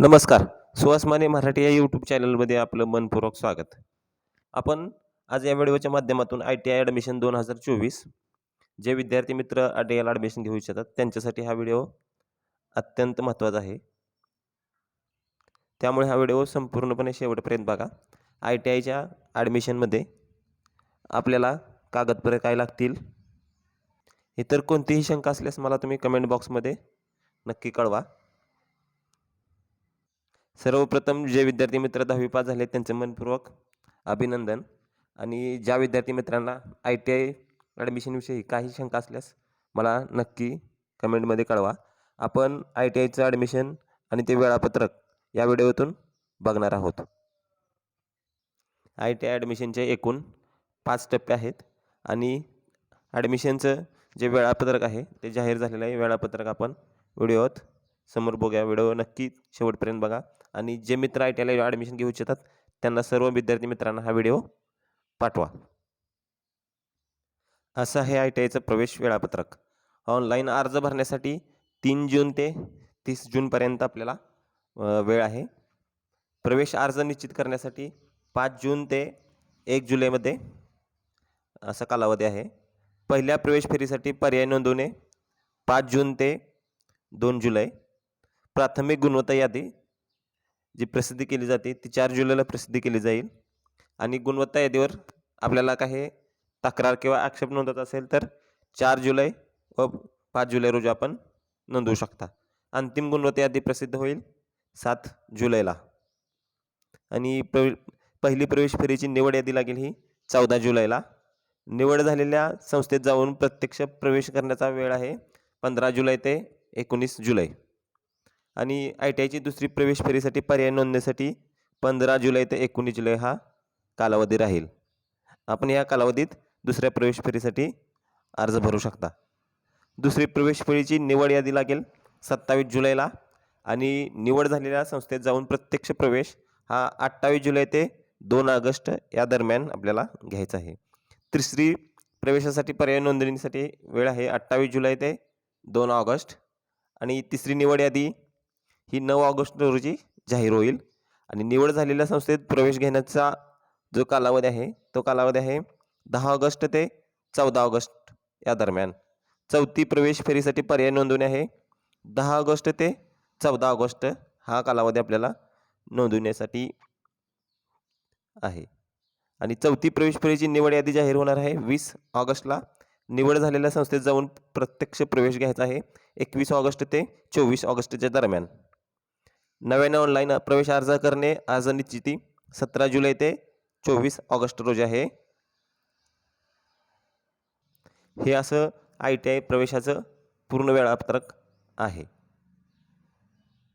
नमस्कार. सुहास माने मराठी या यूट्यूब चॅनलमध्ये आपलं मनपूर्वक स्वागत. आपण आज या व्हिडिओच्या माध्यमातून आय टी आय ॲडमिशन दोन हजार चोवीस जे विद्यार्थी मित्र आय टी आयला ॲडमिशन घेऊ इच्छितात त्यांच्यासाठी हा व्हिडिओ अत्यंत महत्त्वाचा आहे. त्यामुळे हा व्हिडिओ संपूर्णपणे शेवटपर्यंत बघा. आय टी आयच्या ॲडमिशनमध्ये आपल्याला कागदपत्रे काय लागतील? इतर कोणतीही शंका असल्यास मला तुम्ही कमेंट बॉक्समध्ये नक्की कळवा. सर्वप्रथम जे विद्यार्थी मित्र दहावी पास झाले त्यांचे मनपूर्वक अभिनंदन. आणि ज्या विद्यार्थी मित्रांना आय टी आय ॲडमिशनविषयी काही शंका असल्यास मला नक्की कमेंटमध्ये कळवा. आपण आय टी आयचं ॲडमिशन आणि ते वेळापत्रक या व्हिडिओतून बघणार आहोत. आय टी आय ॲडमिशनचे एकूण पाच टप्पे आहेत आणि ॲडमिशनचं जे वेळापत्रक आहे ते जाहीर झालेलं आहे. वेळापत्रक आपण व्हिडिओत समोर बघूया व्हिडिओ नक्की शेवटपर्यंत बघा. आणि जे मित्र आय टी आयला ॲडमिशन घेऊ इच्छितात त्यांना सर्व विद्यार्थी मित्रांना हा व्हिडिओ पाठवा. असं आहे आय टी आयचं प्रवेश वेळापत्रक. ऑनलाईन अर्ज भरण्यासाठी तीन जून ते तीस जूनपर्यंत आपल्याला वेळ आहे. प्रवेश अर्ज निश्चित करण्यासाठी पाच जून ते एक जुलैमध्ये असा कालावधी आहे. पहिल्या प्रवेश फेरीसाठी पर्याय नोंदवणे पाच जून ते दोन जुलै. प्राथमिक गुणवत्ता यादी जी प्रसिद्धी केली जाते ती चार जुलैला प्रसिद्धी केली जाईल. आणि गुणवत्ता यादीवर आपल्याला काही तक्रार किंवा आक्षेप नोंदवत असेल तर चार जुलै व पाच जुलै रोजी आपण नोंदवू शकता. अंतिम गुणवत्ता यादी प्रसिद्ध होईल सात जुलैला. आणि प्र पहिली प्रवेश फेरीची निवड यादी लागेल ही चौदा जुलैला. निवड झालेल्या संस्थेत जाऊन प्रत्यक्ष प्रवेश करण्याचा वेळ आहे पंधरा जुलै ते एकोणीस जुलै. आणि आय टी आयची दुसरी प्रवेश फेरीसाठी पर्याय नोंदणीसाठी पंधरा जुलै ते एकोणीस जुलै हा कालावधी राहील. आपण या कालावधीत दुसऱ्या प्रवेश फेरीसाठी अर्ज भरू शकता. दुसरी प्रवेश फेरीची निवड यादी लागेल सत्तावीस जुलैला आणि निवड झालेल्या संस्थेत जाऊन प्रत्यक्ष प्रवेश हा अठ्ठावीस जुलै ते दोन ऑगस्ट या दरम्यान आपल्याला घ्यायचा आहे. तिसरी प्रवेशासाठी पर्याय नोंदणीसाठी वेळ आहे अठ्ठावीस जुलै ते दोन ऑगस्ट आणि तिसरी निवड यादी ही नऊ ऑगस्ट रोजी जाहीर होईल आणि निवड झालेल्या संस्थेत प्रवेश घेण्याचा जो कालावधी आहे तो कालावधी आहे दहा ऑगस्ट ते चौदा ऑगस्ट या दरम्यान. चौथी प्रवेश फेरीसाठी पर्याय नोंदवणे आहे. दहा ऑगस्ट ते चौदा ऑगस्ट हा कालावधी आपल्याला नोंदवण्यासाठी आहे. आणि चौथी प्रवेश फेरीची निवड यादी जाहीर होणार आहे. वीस ऑगस्टला निवड झालेल्या संस्थेत जाऊन प्रत्यक्ष प्रवेश घ्यायचा आहे. एकवीस ऑगस्ट ते चोवीस ऑगस्टच्या दरम्यान. नव्याने ऑनलाईन प्रवेश अर्ज करणे अर्ज निश्चिती. सतरा जुलै ते चोवीस ऑगस्ट रोजी आहे. हे असं आय टी आय प्रवेशाचं पूर्ण वेळापत्रक आहे.